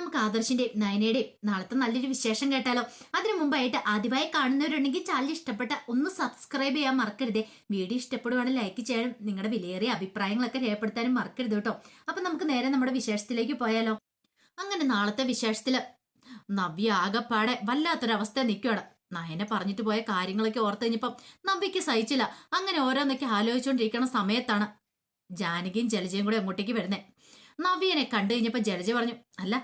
നമുക്ക് ആദർശിന്റെയും നയനയുടെയും നാളത്തെ നല്ലൊരു വിശേഷം കേട്ടാലോ? അതിനു മുമ്പായിട്ട് ആദ്യമായി കാണുന്നവരുണ്ടെങ്കിൽ ചാനൽ ഇഷ്ടപ്പെട്ട ഒന്ന് സബ്സ്ക്രൈബ് ചെയ്യാൻ മറക്കരുതേ. വീഡിയോ ഇഷ്ടപ്പെടുവാണെങ്കിൽ ലൈക്ക് ചെയ്യാനും നിങ്ങളുടെ വിലയേറിയ അഭിപ്രായങ്ങളൊക്കെ രേഖപ്പെടുത്താനും മറക്കരുത് കേട്ടോ. അപ്പൊ നമുക്ക് നേരെ നമ്മുടെ വിശേഷത്തിലേക്ക് പോയാലോ? അങ്ങനെ നാളത്തെ വിശേഷത്തിൽ നവ്യ ആകപ്പാടെ വല്ലാത്തൊരവസ്ഥ നിൽക്കുകയാണ് നയനെ പറഞ്ഞിട്ട് പോയ കാര്യങ്ങളൊക്കെ ഓർത്ത് കഴിഞ്ഞപ്പം നവ്യക്ക് സഹിച്ചില്ല. അങ്ങനെ ഓരോന്നൊക്കെ ആലോചിച്ചുകൊണ്ടിരിക്കണ സമയത്താണ് ജാനകിയും ജലജയും കൂടെ അങ്ങോട്ടേക്ക് വരുന്നത് നവ്യനെ കണ്ടു കഴിഞ്ഞപ്പോൾ ജലജ പറഞ്ഞു അല്ല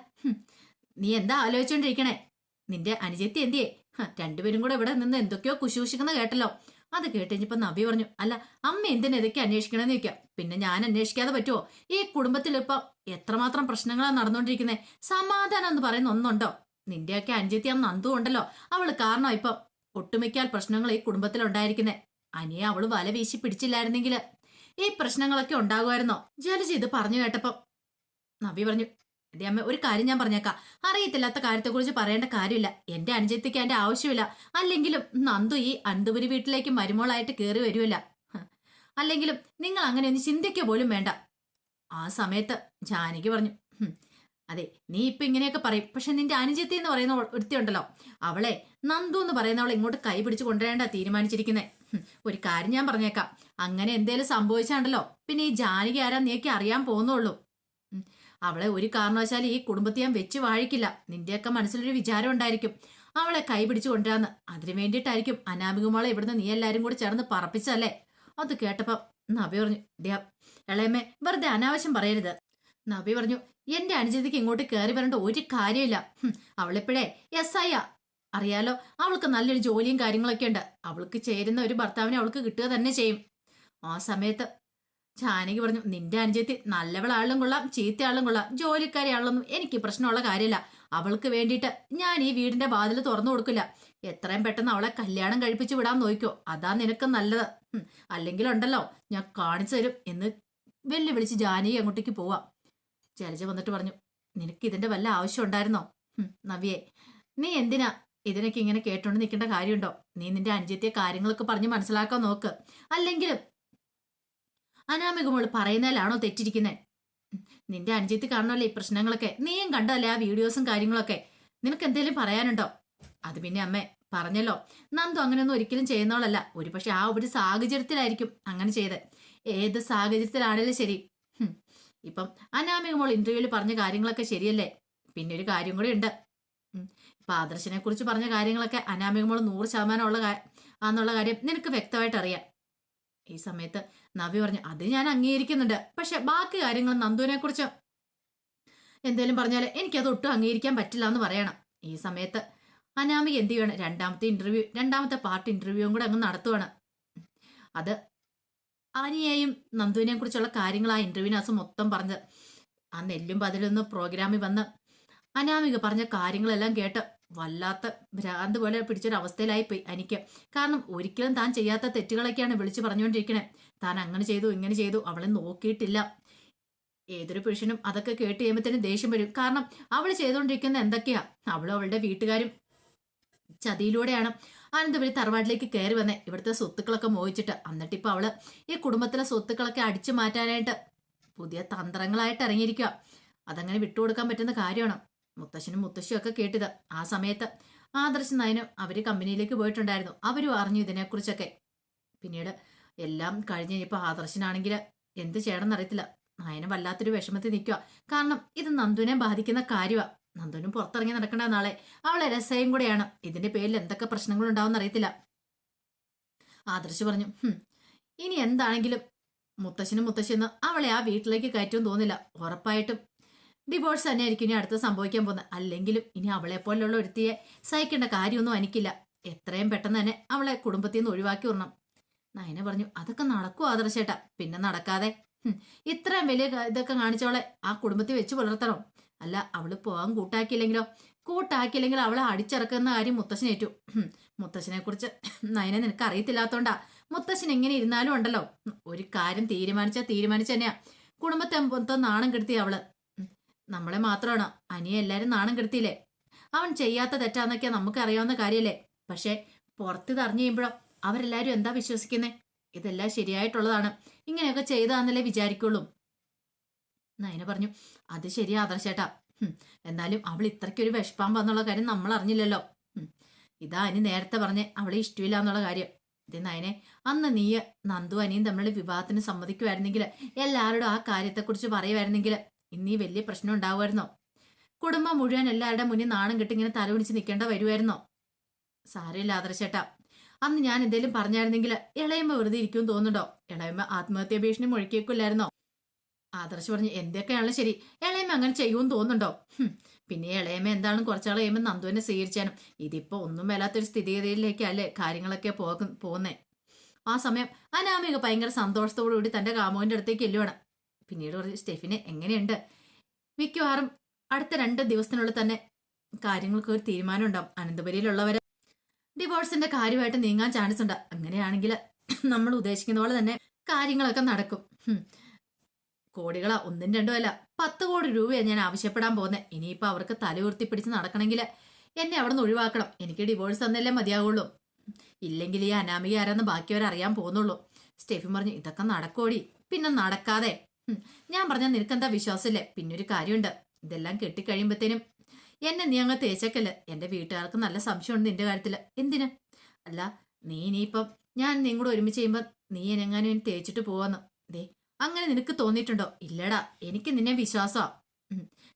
നീ എന്താ ആലോചിച്ചോണ്ടിരിക്കണേ? നിന്റെ അനുജത്തി എന്തിയേ? രണ്ടുപേരും കൂടെ ഇവിടെ നിന്ന് എന്തൊക്കെയോ കുശൂഷിക്കുന്ന കേട്ടല്ലോ. അത് കേട്ടുകഴിഞ്ഞപ്പോ നബി പറഞ്ഞു അല്ല അമ്മ എന്തിനാ ഇതൊക്കെ അന്വേഷിക്കണമെന്ന് ചോദിക്കാം. പിന്നെ ഞാൻ അന്വേഷിക്കാതെ പറ്റുമോ ഈ കുടുംബത്തിൽ ഇപ്പൊ എത്രമാത്രം പ്രശ്നങ്ങളാണ് നടന്നുകൊണ്ടിരിക്കുന്നത് സമാധാനം എന്ന് പറയുന്ന ഒന്നുണ്ടോ? നിന്റെയൊക്കെ അനുജത്തി അന്ന് നന്ദു ഉണ്ടല്ലോ. അവൾ കാരണം ഇപ്പൊ ഒട്ടുമിക്കാൽ പ്രശ്നങ്ങൾ ഈ കുടുംബത്തിൽ ഉണ്ടായിരിക്കുന്നേ അനിയെ അവൾ വല വീശി പിടിച്ചില്ലായിരുന്നെങ്കിൽ ഈ പ്രശ്നങ്ങളൊക്കെ ഉണ്ടാകുമായിരുന്നോ? ജലജി ഇത് പറഞ്ഞു കേട്ടപ്പം നബി പറഞ്ഞു എന്റെ അമ്മ ഒരു കാര്യം ഞാൻ പറഞ്ഞേക്കാം. അറിയത്തില്ലാത്ത കാര്യത്തെക്കുറിച്ച് പറയേണ്ട കാര്യമില്ല. എന്റെ അനുജത്തിക്ക് അതിന്റെ ആവശ്യമില്ല. അല്ലെങ്കിലും നന്ദു ഈ അന്തുപുരി വീട്ടിലേക്ക് മരുമോളായിട്ട് കയറി വരുമല്ല. അല്ലെങ്കിലും നിങ്ങൾ അങ്ങനെ ഒന്ന് ചിന്തിക്ക പോലും വേണ്ട. ആ സമയത്ത് ജാനകി പറഞ്ഞു അതെ നീ ഇപ്പൊ ഇങ്ങനെയൊക്കെ പറയും. പക്ഷെ നിന്റെ അനുജത്തി എന്ന് പറയുന്ന ഒരുത്തിയുണ്ടല്ലോ. അവളെ നന്ദു എന്ന് പറയുന്നവളെ ഇങ്ങോട്ട് കൈ പിടിച്ച് കൊണ്ടുവരേണ്ട തീരുമാനിച്ചിരിക്കുന്നത് ഒരു കാര്യം ഞാൻ പറഞ്ഞേക്കാം. അങ്ങനെ എന്തേലും സംഭവിച്ചാണ്ടല്ലോ. പിന്നെ ഈ ജാനകി ആരാ നീയൊക്കെ അറിയാൻ പോകുന്നുള്ളൂ. അവളെ ഒരു കാരണവശാലും ഈ കുടുംബത്തെ ഞാൻ വെച്ച് വാഴിക്കില്ല. നിന്റെയൊക്കെ മനസ്സിലൊരു വിചാരം ഉണ്ടായിരിക്കും. അവളെ കൈ പിടിച്ചു കൊണ്ടുവരാന്ന്. അതിനു വേണ്ടിയിട്ടായിരിക്കും അനാമികമോളെ ഇവിടുന്ന് നീ എല്ലാരും കൂടി ചേർന്ന് പറപ്പിച്ചല്ലേ അത് കേട്ടപ്പോ നബി പറഞ്ഞു "ഡ്യാ, ഇളയമ്മേ വെറുതെ അനാവശ്യം പറയരുത്. നബി പറഞ്ഞു എന്റെ അനുജതിക്ക് ഇങ്ങോട്ട് കയറി വരേണ്ട ഒരു കാര്യമില്ല. അവളിപ്പോഴേ എസ് ഐ അറിയാലോ അവൾക്ക് നല്ലൊരു ജോലിയും കാര്യങ്ങളൊക്കെ ഉണ്ട്. അവൾക്ക് ചേരുന്ന ഒരു ഭർത്താവിനെ അവൾക്ക് കിട്ടുക തന്നെ ചെയ്യും. ആ സമയത്ത് ജാനകി പറഞ്ഞു നിന്റെ അനുജത്തി നല്ലവളാളും കൊള്ളാം ചീത്തയാളും കൊള്ളാം ജോലിക്കാരിയാളൊന്നും എനിക്ക് പ്രശ്നമുള്ള കാര്യമില്ല. അവൾക്ക് വേണ്ടിയിട്ട് ഞാൻ ഈ വീടിന്റെ വാതിൽ തുറന്നു കൊടുക്കില്ല. എത്രയും പെട്ടെന്ന് അവളെ കല്യാണം കഴിപ്പിച്ചു വിടാൻ നോക്കോ അതാ നിനക്ക് നല്ലത്. അല്ലെങ്കിൽ ഉണ്ടല്ലോ ഞാൻ കാണിച്ചു തരും എന്ന് വെല്ലുവിളിച്ച് ജാനകി അങ്ങോട്ടേക്ക് പോവാം. ജലജ വന്നിട്ട് പറഞ്ഞു നിനക്ക് ഇതിന്റെ വല്ല ആവശ്യം ഉണ്ടായിരുന്നോ? നവ്യേ നീ എന്തിനാ ഇതിനൊക്കെ ഇങ്ങനെ കേട്ടോണ്ട് നിൽക്കേണ്ട കാര്യമുണ്ടോ? നീ നിന്റെ അനുജത്തിയെ കാര്യങ്ങളൊക്കെ പറഞ്ഞ് മനസ്സിലാക്കാൻ നോക്ക്. അല്ലെങ്കിലും അനാമിക മോൾ പറയുന്നതിലാണോ തെറ്റിരിക്കുന്നത് നിന്റെ അനുജത്തി കാണണമല്ലേ ഈ പ്രശ്നങ്ങളൊക്കെ? നീയും കണ്ടല്ലേ ആ വീഡിയോസും കാര്യങ്ങളൊക്കെ? നിനക്ക് എന്തെങ്കിലും പറയാനുണ്ടോ? അത് പിന്നെ അമ്മേ പറഞ്ഞല്ലോ. നന്ദു അങ്ങനെയൊന്നും ഒരിക്കലും ചെയ്യുന്നവളല്ല. ഒരുപക്ഷെ ആ ഒരു സാഹചര്യത്തിലായിരിക്കും അങ്ങനെ ചെയ്ത് ഏത് സാഹചര്യത്തിലാണേലും ശരി. ഇപ്പം അനാമിക മോൾ ഇന്റർവ്യൂവിൽ പറഞ്ഞ കാര്യങ്ങളൊക്കെ ശരിയല്ലേ? പിന്നെ ഒരു കാര്യം കൂടി ഉണ്ട്. ഇപ്പൊ ആദർശിനെ കുറിച്ച് പറഞ്ഞ കാര്യങ്ങളൊക്കെ അനാമികമോൾ നൂറ് ശതമാനം ഉള്ള ആന്നുള്ള കാര്യം നിനക്ക് വ്യക്തമായിട്ട് അറിയാം. ഈ സമയത്ത് നവി പറഞ്ഞു അത് ഞാൻ അംഗീകരിക്കുന്നുണ്ട്. പക്ഷെ ബാക്കി കാര്യങ്ങൾ നന്ദുവിനെ കുറിച്ച് എന്തേലും പറഞ്ഞാൽ എനിക്കത് ഒട്ടും അംഗീകരിക്കാൻ പറ്റില്ല എന്ന് പറയണം. ഈ സമയത്ത് അനാമിക എന്ത് ചെയ്യണം? രണ്ടാമത്തെ ഇന്റർവ്യൂ രണ്ടാമത്തെ പാർട്ട് ഇന്റർവ്യൂവും കൂടെ അങ്ങ് നടത്തുവാണ്. അത് അനിയെയും നന്ദുവിനെയും കുറിച്ചുള്ള കാര്യങ്ങൾ ആ ഇന്റർവ്യൂവിനകത്ത് മൊത്തം പറഞ്ഞ്. ആ നെല്ലും പതിലൊന്ന് പ്രോഗ്രാമിൽ വന്ന് അനാമിക പറഞ്ഞ കാര്യങ്ങളെല്ലാം കേട്ട് വല്ലാത്ത ഭ്രാന്ത് പോലെ പിടിച്ചൊരു അവസ്ഥയിലായി പോയി എനിക്ക്. കാരണം ഒരിക്കലും താൻ ചെയ്യാത്ത തെറ്റുകളൊക്കെയാണ് വിളിച്ചു പറഞ്ഞുകൊണ്ടിരിക്കണേ. താൻ അങ്ങനെ ചെയ്തു ഇങ്ങനെ ചെയ്തു അവളെ നോക്കിയിട്ടില്ല. ഏതൊരു പുരുഷനും അതൊക്കെ കേട്ട് കഴിയുമ്പോഴത്തേനും ദേഷ്യം വരും. കാരണം അവൾ ചെയ്തുകൊണ്ടിരിക്കുന്ന എന്തൊക്കെയാ? അവളും അവളുടെ വീട്ടുകാരും ചതിയിലൂടെയാണ്. അനന്തപുരി തറവാട്ടിലേക്ക് കയറി വന്നേ. ഇവിടുത്തെ സ്വത്തുക്കളൊക്കെ മോഹിച്ചിട്ട്. എന്നിട്ട് ഇപ്പൊ അവൾ ഈ കുടുംബത്തിലെ സ്വത്തുക്കളൊക്കെ അടിച്ചു മാറ്റാനായിട്ട് പുതിയ തന്ത്രങ്ങളായിട്ട് ഇറങ്ങിയിരിക്കുക അതങ്ങനെ വിട്ടുകൊടുക്കാൻ പറ്റുന്ന കാര്യമാണ്? മുത്തശ്ശനും മുത്തശ്ശിയും ഒക്കെ കേട്ടത്. ആ സമയത്ത് ആദർശ് നയനും അവർ കമ്പനിയിലേക്ക് പോയിട്ടുണ്ടായിരുന്നു. അവരും അറിഞ്ഞു ഇതിനെക്കുറിച്ചൊക്കെ. പിന്നീട് എല്ലാം കഴിഞ്ഞ് കഴിഞ്ഞപ്പോൾ ആദർശനാണെങ്കിൽ എന്ത് ചെയ്യണമെന്ന് എന്നറിയത്തില്ല നയനും വല്ലാത്തൊരു വിഷമത്തിൽ നിൽക്കുക കാരണം ഇത് നന്ദുവിനെ ബാധിക്കുന്ന കാര്യമാണ് നന്ദുവിനും പുറത്തിറങ്ങി നടക്കേണ്ട നാളെ അവളെ രസയും കൂടെയാണ്. ഇതിന്റെ പേരിൽ എന്തൊക്കെ പ്രശ്നങ്ങൾ ഉണ്ടാവുമെന്ന് അറിയത്തില്ല. ആദർശ് പറഞ്ഞു ഇനി എന്താണെങ്കിലും മുത്തശ്ശനും മുത്തശ്ശിന്ന് അവളെ ആ വീട്ടിലേക്ക് കയറ്റുമെന്ന് തോന്നില്ല ഉറപ്പായിട്ടും ഡിവോഴ്സ് തന്നെ ആയിരിക്കും ഇനി അടുത്ത് സംഭവിക്കാൻ പോകുന്നത്. അല്ലെങ്കിലും ഇനി അവളെ പോലുള്ള ഒരുത്തിയെ സഹിക്കേണ്ട കാര്യമൊന്നും എനിക്കില്ല. എത്രയും പെട്ടെന്ന് തന്നെ അവളെ കുടുംബത്തിൽ നിന്ന് ഒഴിവാക്കി വിടണം. നയന പറഞ്ഞു അതൊക്കെ നടക്കും ആദർശേട്ടാ. പിന്നെ നടക്കാതെ. ഇത്രയും വലിയ ഇതൊക്കെ കാണിച്ചവളെ ആ കുടുംബത്തിൽ വെച്ച് പുലർത്തണം. അല്ല അവൾ പോകാൻ കൂട്ടാക്കിയില്ലെങ്കിലോ? കൂട്ടാക്കിയില്ലെങ്കിൽ അവളെ അടിച്ചിറക്കുന്ന കാര്യം മുത്തശ്ശനേറ്റു മുത്തശ്ശനെ കുറിച്ച് നയനെ നിനക്ക് അറിയത്തില്ലാത്തോണ്ടാ മുത്തശ്ശൻ എങ്ങനെ ഇരുന്നാലും ഉണ്ടല്ലോ. ഒരു കാര്യം തീരുമാനിച്ചാ തീരുമാനിച്ച തന്നെയാ. കുടുംബത്തെ മൊത്തം നാണം കെടുത്തി അവൾ. നമ്മളെ മാത്രമാണ് അനിയെ എല്ലാരും നാണം കെടുത്തിയില്ലേ? അവൻ ചെയ്യാത്ത തെറ്റാന്നൊക്കെ നമുക്ക് അറിയാവുന്ന കാര്യല്ലേ? പക്ഷെ പുറത്ത് അറിഞ്ഞു കഴിയുമ്പോഴോ അവരെല്ലാരും എന്താ വിശ്വസിക്കുന്നേ? ഇതെല്ലാം ശരിയായിട്ടുള്ളതാണ്. ഇങ്ങനെയൊക്കെ ചെയ്താന്നല്ലേ വിചാരിക്കുള്ളൂ. നയന പറഞ്ഞു അത് ശരിയാ ആദർശേട്ടാ. എന്നാലും അവൾ ഇത്രയ്ക്കൊരു വിഷപ്പാമ്പാന്നുള്ള കാര്യം നമ്മൾ അറിഞ്ഞില്ലല്ലോ ഇതാ അനി നേരത്തെ പറഞ്ഞ് അവളെ ഇഷ്ടമില്ല എന്നുള്ള കാര്യം. ഇത് നയനെ അന്ന് നീ നന്ദു അനിയും തമ്മിൽ വിവാഹത്തിന് സമ്മതിക്കുമായിരുന്നെങ്കിൽ എല്ലാവരോടും ആ കാര്യത്തെക്കുറിച്ച് പറയുമായിരുന്നെങ്കിൽ ഇന്ന് വലിയ പ്രശ്നം ഉണ്ടാവുമായിരുന്നോ? കുടുംബം മുഴുവൻ എല്ലാവരുടെ മുന്നിൽ നാണം കെട്ടി ഇങ്ങനെ തലകുണിച്ച് നിൽക്കേണ്ട വരുമായിരുന്നോ? സാരമില്ല ആദർശേട്ടാ. അന്ന് ഞാൻ എന്തേലും പറഞ്ഞായിരുന്നെങ്കിൽ ഇളയമ്മ വെറുതെ ഇരിക്കുമെന്ന് തോന്നുന്നുണ്ടോ? ഇളയമ്മ ആത്മഹത്യാ ഭീഷണി മുഴക്കിയേക്കില്ലായിരുന്നോ? ആദർശ് പറഞ്ഞു എന്തൊക്കെയാണല്ലോ ശരി. ഇളയമ്മ അങ്ങനെ ചെയ്യുമെന്ന് തോന്നുന്നുണ്ടോ? പിന്നെ ഇളയമ്മ എന്താണ് കുറച്ചാൾ കഴിയുമ്പോൾ നന്ദുവിനെ സ്വീകരിച്ചാനും. ഇതിപ്പോ ഒന്നും മേലാത്തൊരു സ്ഥിതിഗതിയിലേക്കല്ലേ കാര്യങ്ങളൊക്കെ പോകും പോകുന്നേ. ആ സമയം അനാമിക ഭയങ്കര സന്തോഷത്തോടു കൂടി തന്റെ കാമുവിന്റെ അടുത്തേക്ക് എല്ലുവാണ് പിന്നീട് പറഞ്ഞു സ്റ്റെഫിന് എങ്ങനെയുണ്ട്? മിക്കവാറും അടുത്ത രണ്ട് ദിവസത്തിനുള്ളിൽ തന്നെ കാര്യങ്ങൾക്ക് ഒരു തീരുമാനം ഉണ്ടാവും അനന്തപുരിയിലുള്ളവർ ഡിവോഴ്സിന്റെ കാര്യമായിട്ട് നീങ്ങാൻ ചാൻസ് ഉണ്ട്. അങ്ങനെയാണെങ്കിൽ നമ്മൾ ഉദ്ദേശിക്കുന്ന പോലെ തന്നെ കാര്യങ്ങളൊക്കെ നടക്കും. കോടികളാ ഒന്നും രണ്ടും അല്ല. പത്ത് കോടി രൂപയാണ് ഞാൻ ആവശ്യപ്പെടാൻ പോകുന്നത് ഇനിയിപ്പോൾ അവർക്ക് തലയുർത്തി പിടിച്ച് നടക്കണമെങ്കിൽ എന്നെ അവിടെ നിന്ന് ഒഴിവാക്കണം. എനിക്ക് ഡിവോഴ്സ് തന്നല്ലേ മതിയാവുള്ളൂ. ഇല്ലെങ്കിൽ ഈ അനാമിക ആരാന്ന് ബാക്കിയവരറിയാൻ പോകുന്നുള്ളൂ. സ്റ്റെഫിൻ പറഞ്ഞു ഇതൊക്കെ നടക്കോടി. പിന്നെ നടക്കാതെ ഞാൻ പറഞ്ഞാൽ നിനക്കെന്താ വിശ്വാസമില്ലേ പിന്നൊരു കാര്യമുണ്ട്. ഇതെല്ലാം കെട്ടിക്കഴിയുമ്പത്തേനും എന്നെ നീ അങ്ങ് തേച്ചക്കൽ എന്റെ വീട്ടുകാർക്ക് നല്ല സംശയമുണ്ട് നിന്റെ കാര്യത്തിൽ എന്തിന്? അല്ല നീ ഇനിയിപ്പം ഞാൻ നീ കൂടെ ഒരുമിച്ച് ചെയ്യുമ്പോൾ നീ എന്നെങ്ങാനും എനിക്ക് തേച്ചിട്ട് പോവാന്ന്. ദേ അങ്ങനെ നിനക്ക് തോന്നിയിട്ടുണ്ടോ? ഇല്ലടാ എനിക്ക് നിന്നെ വിശ്വാസമാ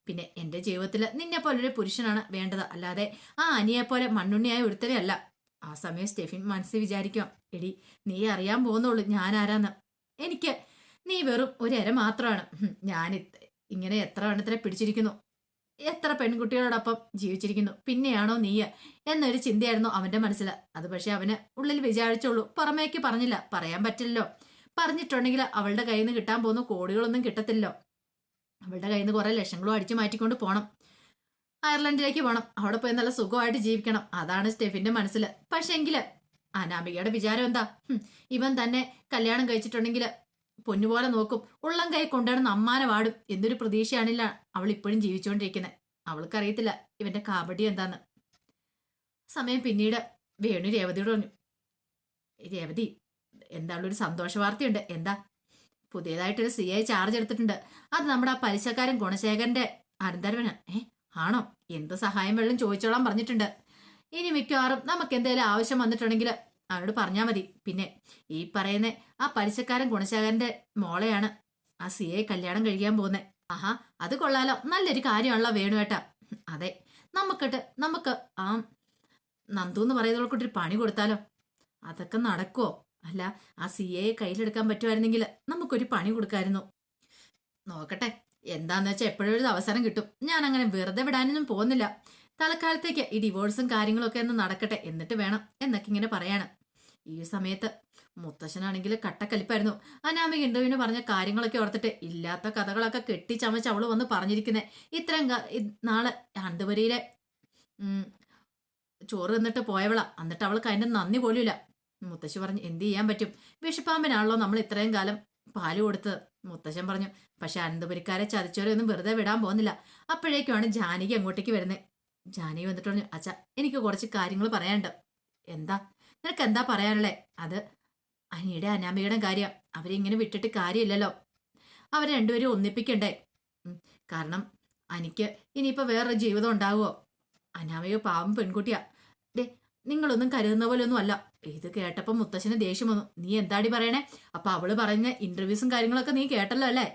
പിന്നെ എന്റെ ജീവിതത്തിൽ നിന്നെ പോലൊരു പുരുഷനാണ് വേണ്ടത്. അല്ലാതെ ആ അനിയെ പോലെ മണ്ണുണ്ണിയായ ഒരുത്തരെ അല്ല. ആ സമയം സ്റ്റെഫിൻ മനസ്സിൽ വിചാരിക്കും എടി നീ അറിയാൻ പോകുന്നുള്ളൂ ഞാൻ ആരാന്ന്. എനിക്ക് നീ വെറും ഒരു അര മാത്രമാണ് ഞാൻ ഇങ്ങനെ എത്ര എണ്ണത്തിനെ പിടിച്ചിരിക്കുന്നു. എത്ര പെൺകുട്ടികളോടൊപ്പം ജീവിച്ചിരിക്കുന്നു. പിന്നെയാണോ നീ എന്നൊരു ചിന്തയായിരുന്നു അവന്റെ മനസ്സിൽ അത് പക്ഷെ അവന് ഉള്ളിൽ വിചാരിച്ചോളൂ പുറമേക്ക് പറഞ്ഞില്ല. പറയാൻ പറ്റില്ലല്ലോ. പറഞ്ഞിട്ടുണ്ടെങ്കിൽ അവളുടെ കയ്യിൽ നിന്ന് കിട്ടാൻ പോകുന്ന കോടികളൊന്നും കിട്ടത്തില്ലല്ലോ. അവളുടെ കയ്യിൽ നിന്ന് കുറെ ലക്ഷങ്ങളും അടിച്ചു മാറ്റിക്കൊണ്ട് പോണം. അയർലൻഡിലേക്ക് പോകണം അവിടെ പോയി നല്ല സുഖമായിട്ട് ജീവിക്കണം. അതാണ് സ്റ്റെഫിന്റെ മനസ്സിൽ പക്ഷെങ്കിൽ അനാമികയുടെ വിചാരം എന്താ? ഇവൻ തന്നെ കല്യാണം കഴിച്ചിട്ടുണ്ടെങ്കിൽ പൊന്നുപോലെ നോക്കും. ഉള്ളം കൈ കൊണ്ടുവരുന്ന അമ്മാനെ വാടും. എന്നൊരു പ്രതീക്ഷയാണില്ല അവൾ ഇപ്പോഴും ജീവിച്ചുകൊണ്ടിരിക്കുന്നത് അവൾക്കറിയത്തില്ല ഇവന്റെ കാബഡി എന്താന്ന്. സമയം പിന്നീട് വേണു രേവതിയോട് പറഞ്ഞു. രേവതി എന്താണ് ഒരു സന്തോഷ വാർത്തയുണ്ട്? എന്താ? പുതിയതായിട്ടൊരു സി ഐ ചാർജ് എടുത്തിട്ടുണ്ട്. അത് നമ്മുടെ ആ പലിശക്കാരൻ ഗുണശേഖരന്റെ അനന്തരവന്. ഏ ആണോ? എന്ത് സഹായം വെള്ളം ചോദിച്ചോളാൻ പറഞ്ഞിട്ടുണ്ട്. ഇനി മിക്കവാറും നമുക്ക് എന്തെങ്കിലും ആവശ്യം വന്നിട്ടുണ്ടെങ്കിൽ അവനോട് പറഞ്ഞാൽ മതി. പിന്നെ ഈ പറയുന്ന ആ പലിശക്കാരൻ ഗുണശേഖരന്റെ മോളെയാണ്. ആ സിയെ കല്യാണം കഴിക്കാൻ പോകുന്നത് ആഹാ അത് കൊള്ളാലോ. നല്ലൊരു കാര്യമാണല്ലോ ഏട്ടാ. അതെ നമുക്കിട്ട് നമുക്ക് ആ നന്ദു എന്ന് പറയുന്നവൾക്കൊട്ടൊരു പണി കൊടുത്താലോ? അതൊക്കെ നടക്കുവോ? അല്ല ആ സി എ കയ്യിലെടുക്കാൻ പറ്റുമായിരുന്നെങ്കിൽ നമുക്കൊരു പണി കൊടുക്കായിരുന്നു. നോക്കട്ടെ എന്താന്ന് വെച്ചാൽ എപ്പോഴും ഒരു അവസരം കിട്ടും. ഞാൻ അങ്ങനെ വെറുതെ വിടാനൊന്നും പോകുന്നില്ല. തൽക്കാലത്തേക്ക് ഈ ഡിവോഴ്സും കാര്യങ്ങളൊക്കെ ഒന്ന് നടക്കട്ടെ. എന്നിട്ട് വേണം എന്നൊക്കെ ഇങ്ങനെ പറയാണ്. ഈ സമയത്ത് മുത്തശ്ശനാണെങ്കിൽ കട്ടക്കലിപ്പായിരുന്നു. അനാമിക ഇന്ദുവിന് പറഞ്ഞ കാര്യങ്ങളൊക്കെ ഓർത്തിട്ട് ഇല്ലാത്ത കഥകളൊക്കെ കെട്ടിച്ചമച്ച് അവൾ വന്ന് പറഞ്ഞിരിക്കുന്നത് ഇത്രയും നാളെ അണ്ടുപുരയിലെ ഉം, ചോറ് തിന്നിട്ട് പോയവളാ. എന്നിട്ട് അവൾക്ക് അതിന്റെ നന്ദി പോലുമില്ല. മുത്തശ്ശി പറഞ്ഞു എന്ത് ചെയ്യാൻ പറ്റും? വിഷപ്പാമ്പനാണല്ലോ നമ്മൾ ഇത്രയും കാലം പാൽ കൊടുത്തത് മുത്തശ്ശൻ പറഞ്ഞു പക്ഷെ അനന്തപുരിക്കാരെ ചതിച്ചവരെ ഒന്നും വെറുതെ വിടാൻ പോകുന്നില്ല. അപ്പോഴേക്കുമാണ് ജാനകി അങ്ങോട്ടേക്ക് വരുന്നത് ജാനകി വന്നിട്ട് പറഞ്ഞു അച്ഛ എനിക്ക് കുറച്ച് കാര്യങ്ങൾ പറയാനുണ്ട്. എന്താ? നിനക്ക് എന്താ പറയാനുള്ളേ? അത് അനിയുടെ അനാമികയുടെ കാര്യം. അവരിങ്ങനെ വിട്ടിട്ട് കാര്യമില്ലല്ലോ. അവരെ രണ്ടുപേരും ഒന്നിപ്പിക്കണ്ടേ? കാരണം അനിക്ക് ഇനിയിപ്പോൾ വേറൊരു ജീവിതം ഉണ്ടാവുമോ അനാമിക പാവം പെൺകുട്ടിയാ. ഡേ നിങ്ങളൊന്നും കരുതുന്ന പോലെ ഒന്നും അല്ല ഇത് കേട്ടപ്പോൾ മുത്തശ്ശന് ദേഷ്യം വന്നു. നീ എന്താടി പറയണേ? അപ്പൊ അവൾ പറഞ്ഞ ഇന്റർവ്യൂസും കാര്യങ്ങളൊക്കെ നീ കേട്ടല്ലോ അല്ലേ?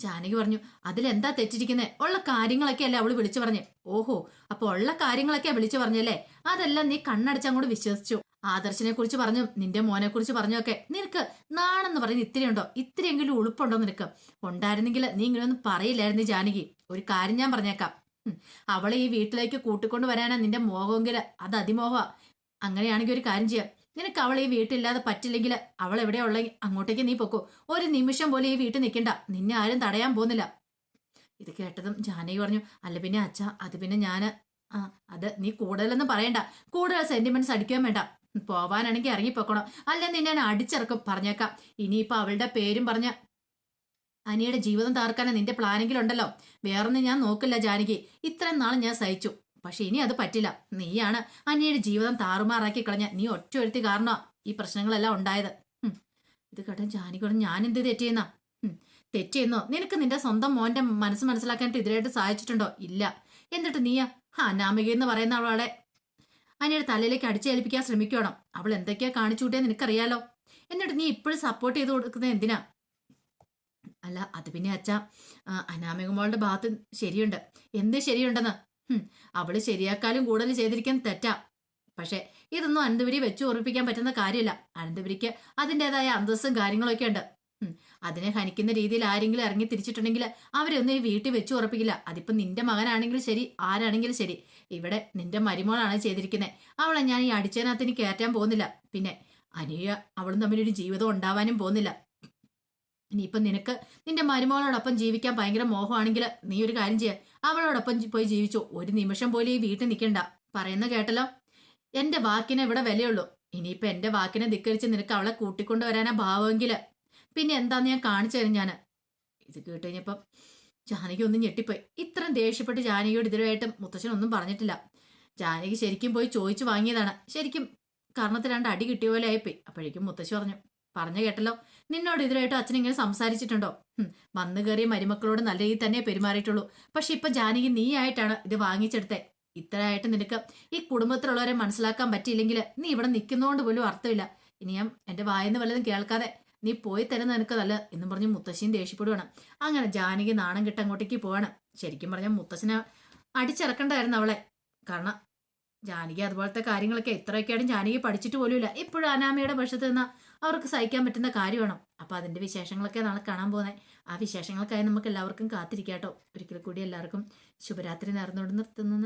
ജാനകി പറഞ്ഞു അതിലെന്താ തെറ്റിരിക്കുന്നേ? ഉള്ള കാര്യങ്ങളൊക്കെ അല്ലേ അവൾ വിളിച്ചു പറഞ്ഞേ. ഓഹോ അപ്പൊ ഉള്ള കാര്യങ്ങളൊക്കെ വിളിച്ചു പറഞ്ഞല്ലേ അതെല്ലാം നീ കണ്ണടച്ചങ്ങോട്ട് വിശ്വസിച്ചു. ആദർശിനെ കുറിച്ച് പറഞ്ഞു നിന്റെ മോനെ കുറിച്ച് പറഞ്ഞൊക്കെ. നിനക്ക് നാണെന്ന് പറയുന്നത് ഇത്തിരി ഉണ്ടോ ഇത്തിരിയെങ്കിലും ഉളുപ്പുണ്ടോ നിനക്ക്? ഉണ്ടായിരുന്നെങ്കിൽ നീ ഇങ്ങനെയൊന്നും പറയില്ലായിരുന്നു ജാനകി. ഒരു കാര്യം ഞാൻ പറഞ്ഞേക്കാം. അവളെ ഈ വീട്ടിലേക്ക് കൂട്ടിക്കൊണ്ട് വരാനാ നിന്റെ മോഹമെങ്കിൽ അത് അതിമോഹ അങ്ങനെയാണെങ്കിൽ ഒരു കാര്യം ചെയ്യാം. നിനക്ക് അവളെ ഈ വീട്ടില്ലാതെ പറ്റില്ലെങ്കിൽ അവൾ എവിടെയാ ഉള്ള? അങ്ങോട്ടേക്ക് നീ പൊക്കോ. ഒരു നിമിഷം പോലെ ഈ വീട്ടിൽ നിൽക്കണ്ട. നിന്നെ ആരും തടയാൻ പോകുന്നില്ല. ഇത് കേട്ടതും ജാനകി പറഞ്ഞു അല്ല പിന്നെ അച്ഛ അത് പിന്നെ ഞാൻ അത് നീ കൂടുതലൊന്നും പറയണ്ട. കൂടുതൽ സെന്റിമെന്റ്സ് അടിക്കാൻ വേണ്ട. പോവാനാണെങ്കിൽ ഇറങ്ങിപ്പോക്കണം. അല്ല നിന്നെ അടിച്ചിറക്കും. പറഞ്ഞേക്കാം. ഇനിയിപ്പോ അവളുടെ പേരും പറഞ്ഞ അനിയുടെ ജീവിതം താർക്കാനാ നിന്റെ പ്ലാനെങ്കിലും ഉണ്ടല്ലോ വേറൊന്നും ഞാൻ നോക്കില്ല ജാനകി. ഇത്രയും നാൾ ഞാൻ സഹിച്ചു. പക്ഷെ ഇനി അത് പറ്റില്ല. നീയാണ് അനിയുടെ ജീവിതം താറുമാറാക്കി കളഞ്ഞ നീ ഒറ്റ ഒരുത്തി കാരണമാ ഈ പ്രശ്നങ്ങളെല്ലാം ഉണ്ടായത്. ഇത് കേട്ടോ ജാനകിയോട് ഞാൻ എന്ത് തെറ്റിയെന്നാ തെറ്റിയെന്നോ നിനക്ക് നിന്റെ സ്വന്തം മോന്റെ മനസ്സ് മനസ്സിലാക്കാനായിട്ട് ഇതിലായിട്ട് സഹായിച്ചിട്ടുണ്ടോ ഇല്ല. എന്നിട്ട് നീയാ? അനാമിക എന്ന് പറയുന്ന അവളെ അനിയുടെ തലയിലേക്ക് അടിച്ചേൽപ്പിക്കാൻ ശ്രമിക്കണം. അവൾ എന്തൊക്കെയാ കാണിച്ചുകൂട്ടിയ നിനക്കറിയാലോ? എന്നിട്ട് നീ ഇപ്പോഴും സപ്പോർട്ട് ചെയ്ത് കൊടുക്കുന്നത് എന്തിനാ? അല്ല അത് പിന്നെ അച്ഛ അനാമികമോളുടെ ഭാഗത്ത് ശരിയുണ്ട്. എന്ത് ശരിയുണ്ടെന്ന്? അവൾ ശരിയാക്കാലും കൂടുതൽ ചെയ്തിരിക്കാൻ തെറ്റാ. പക്ഷെ ഇതൊന്നും അനന്തപുരി വെച്ചു ഉറപ്പിക്കാൻ പറ്റുന്ന കാര്യമില്ല. അനന്തപുരിക്ക് അതിന്റെതായ അന്തസ്സും കാര്യങ്ങളൊക്കെ ഉണ്ട്. അതിനെ ഹനിക്കുന്ന രീതിയിൽ ആരെങ്കിലും ഇറങ്ങി തിരിച്ചിട്ടുണ്ടെങ്കിൽ അവരൊന്നും ഈ വീട്ടിൽ വെച്ച് ഉറപ്പിക്കില്ല. അതിപ്പോ നിന്റെ മകനാണെങ്കിലും ശരി ആരാണെങ്കിലും ശരി. ഇവിടെ നിന്റെ മരുമോളാണ് ചെയ്തിരിക്കുന്നത് അവളെ ഞാൻ ഈ അടിച്ചതിനകത്ത് ഇനി കയറ്റാൻ പോകുന്നില്ല. പിന്നെ അനിയ അവളും തമ്മിലൊരു ജീവിതം ഉണ്ടാവാനും പോകുന്നില്ല. ഇനിയിപ്പം നിനക്ക് നിന്റെ മരുമോളോടൊപ്പം ജീവിക്കാൻ ഭയങ്കര മോഹമാണെങ്കിൽ നീ ഒരു കാര്യം ചെയ്യ. അവളോടൊപ്പം പോയി ജീവിച്ചു. ഒരു നിമിഷം പോലും ഈ വീട്ടിൽ നിൽക്കണ്ട. പറയുന്ന കേട്ടല്ലോ? എന്റെ വാക്കിനെ ഇവിടെ വിലയുള്ളൂ. ഇനിയിപ്പം എന്റെ വാക്കിനെ ധിക്കരിച്ച് നിനക്ക് അവളെ കൂട്ടിക്കൊണ്ടുവരാനാ ഭാവമെങ്കിൽ. പിന്നെ എന്താന്ന് ഞാൻ കാണിച്ചു തരും ഞാൻ ഇത് കേട്ട് കഴിഞ്ഞപ്പം ജാനകി ഒന്ന് ഞെട്ടിപ്പോയി. ഇത്രയും ദേഷ്യപ്പെട്ട് ജാനകിയോട് ഇതിലുമായിട്ടും മുത്തശ്ശനൊന്നും പറഞ്ഞിട്ടില്ല. ജാനകി ശരിക്കും പോയി ചോദിച്ചു വാങ്ങിയതാണ്. ശരിക്കും കർണത്തിൽ രണ്ട് അടി കിട്ടിയ പോലെ ആയിപ്പോയി. അപ്പോഴേക്കും മുത്തശ്ശി പറഞ്ഞു പറഞ്ഞു കേട്ടല്ലോ. നിന്നോട് ഇതിലായിട്ട് അച്ഛൻ ഇങ്ങനെ സംസാരിച്ചിട്ടുണ്ടോ? വന്നു കയറിയ മരുമക്കളോട് നല്ല രീതിയിൽ തന്നെ പെരുമാറിയിട്ടുള്ളൂ. പക്ഷെ ഇപ്പൊ ജാനകി നീ ആയിട്ടാണ് ഇത് വാങ്ങിച്ചെടുത്തേ. ഇത്രയായിട്ട് നിനക്ക് ഈ കുടുംബത്തിലുള്ളവരെ മനസ്സിലാക്കാൻ പറ്റിയില്ലെങ്കിൽ നീ ഇവിടെ നിൽക്കുന്നതുകൊണ്ട് പോലും അർത്ഥമില്ല. ഇനി ഞാൻ എന്റെ വായന്ന് വല്ലതും കേൾക്കാതെ നീ പോയി തരുന്ന നിനക്ക് നല്ല എന്നും പറഞ്ഞ് മുത്തശ്ശിയും ദേഷ്യപ്പെടുവാണ്. അങ്ങനെ ജാനകി നാണം കിട്ട അങ്ങോട്ടേക്ക് പോവാണ്. ശരിക്കും പറഞ്ഞാൽ മുത്തശ്ശനെ അടിച്ചിറക്കണ്ടായിരുന്നു അവളെ. കാരണം ജാനകി അതുപോലത്തെ കാര്യങ്ങളൊക്കെ എത്രയൊക്കെയാണ് ജാനകി പഠിച്ചിട്ട് പോലുമില്ല. ഇപ്പോഴും അനാമയുടെ പക്ഷത്ത് നിന്ന് അവർക്ക് സഹിക്കാൻ പറ്റുന്ന കാര്യമാണ്. അപ്പൊ അതിന്റെ വിശേഷങ്ങളൊക്കെ നാളെ കാണാൻ പോകുന്നത് ആ വിശേഷങ്ങൾക്കായി നമുക്ക് എല്ലാവർക്കും കാത്തിരിക്കാട്ടോ. ഒരിക്കൽ കൂടി എല്ലാവർക്കും ശുഭരാത്രി നേർന്നുകൊണ്ട് നിർത്തുന്നു.